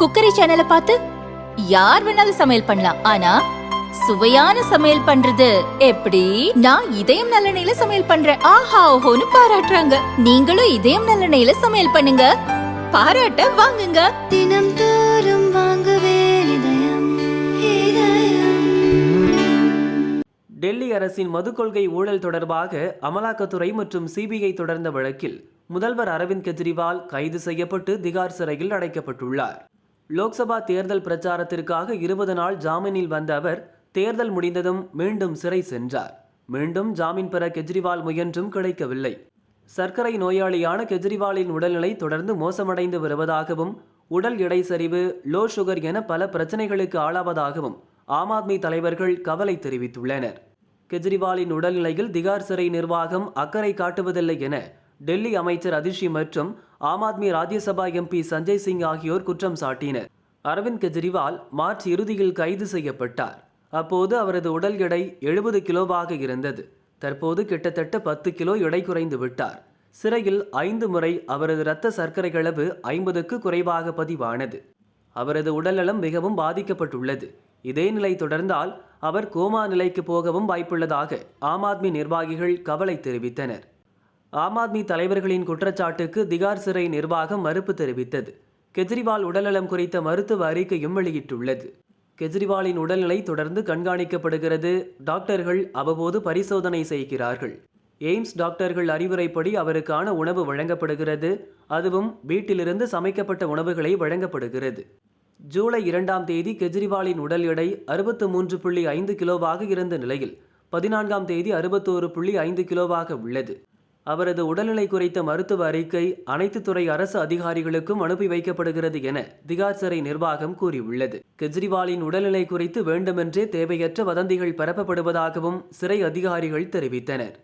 Cookery சேனலை பார்த்து யார் வேணாலும் சமையல் பண்ணலாம். ஆனா சுவையான சமையல் பண்றது எப்படி? நான் இதயம் நல்லெண்ணெயில சமையல் பண்றேன். ஆஹா ஓஹோன்னு பாராட்டுறாங்க. நீங்களும் இதயம் நல்லெண்ணெயில சமையல் பண்ணுங்க. பாராட்ட வாங்குங்க. தினம் தோறும் வாங்குவே இதயம் இதயம். டெல்லி அரசின் மது கொள்கை ஊழல் தொடர்பாக அமலாக்கத்துறை மற்றும் சிபிஐ தொடர்ந்த வழக்கில் முதல்வர் அரவிந்த் கெஜ்ரிவால் கைது செய்யப்பட்டு திகார் சிறையில் அடைக்கப்பட்டுள்ளார். லோக்சபா தேர்தல் பிரச்சாரத்திற்காக இருபது நாள் ஜாமீனில் வந்த அவர் தேர்தல் முடிந்ததும் மீண்டும் சிறை சென்றார். மீண்டும் ஜாமீன் பெற கெஜ்ரிவால் முயன்றும் கிடைக்கவில்லை. சர்க்கரை நோயாளியான கெஜ்ரிவாலின் உடல்நிலை தொடர்ந்து மோசமடைந்து வருவதாகவும் உடல் எடை சரிவு லோ சுகர் என பல பிரச்சனைகளுக்கு ஆளாவதாகவும் ஆம் ஆத்மி தலைவர்கள் கவலை தெரிவித்துள்ளனர். கெஜ்ரிவாலின் உடல்நிலையில் திகார் சிறை நிர்வாகம் அக்கறை காட்டுவதில்லை என டெல்லி அமைச்சர் அதிஷி மற்றும் ஆம் ஆத்மி ராஜ்யசபா எம்பி சஞ்சய் சிங் ஆகியோர் குற்றம் சாட்டினர். அரவிந்த் கெஜ்ரிவால் மார்ச் இறுதியில் கைது செய்யப்பட்டார். அப்போது அவரது உடல் எடை எழுபது கிலோவாக இருந்தது. தற்போது கிட்டத்தட்ட பத்து கிலோ எடை குறைந்து விட்டார். சிறையில் ஐந்து முறை அவரது இரத்த சர்க்கரை அளவு ஐம்பதுக்கு குறைவாக பதிவானது. அவரது உடல்நலம் மிகவும் பாதிக்கப்பட்டுள்ளது. இதே நிலை தொடர்ந்தால் அவர் கோமா நிலைக்கு போகவும் வாய்ப்புள்ளதாக ஆம் ஆத்மி நிர்வாகிகள் கவலை தெரிவித்தனர். ஆம் ஆத்மி தலைவர்களின் குற்றச்சாட்டுக்கு திகார் சிறை நிர்வாகம் மறுப்பு தெரிவித்தது. கெஜ்ரிவால் உடல்நலம் குறித்த மருத்துவ அறிக்கையும் வெளியிட்டுள்ளது. கெஜ்ரிவாலின் உடல்நிலை தொடர்ந்து கண்காணிக்கப்படுகிறது. டாக்டர்கள் அவ்வப்போது பரிசோதனை செய்கிறார்கள். எய்ம்ஸ் டாக்டர்கள் அறிவுரைப்படி அவருக்கான உணவு வழங்கப்படுகிறது. அதுவும் வீட்டிலிருந்து சமைக்கப்பட்ட உணவுகளை வழங்கப்படுகிறது. ஜூலை இரண்டாம் தேதி கெஜ்ரிவாலின் உடல் எடை அறுபத்து மூன்று புள்ளி ஐந்து கிலோவாக இருந்த நிலையில் பதினான்காம் தேதி அறுபத்தோரு புள்ளி ஐந்து கிலோவாக உள்ளது. அவரது உடல்நிலை குறித்த மருத்துவ அறிக்கை அனைத்து துறை அரசு அதிகாரிகளுக்கும் அனுப்பி வைக்கப்படுகிறது என திகார் சிறை நிர்வாகம் கூறியுள்ளது. கெஜ்ரிவாலின் உடல்நிலை குறித்து வேண்டுமென்றே தேவையற்ற வதந்திகள் பரப்பப்படுவதாகவும் சிறை அதிகாரிகள் தெரிவித்தனர்.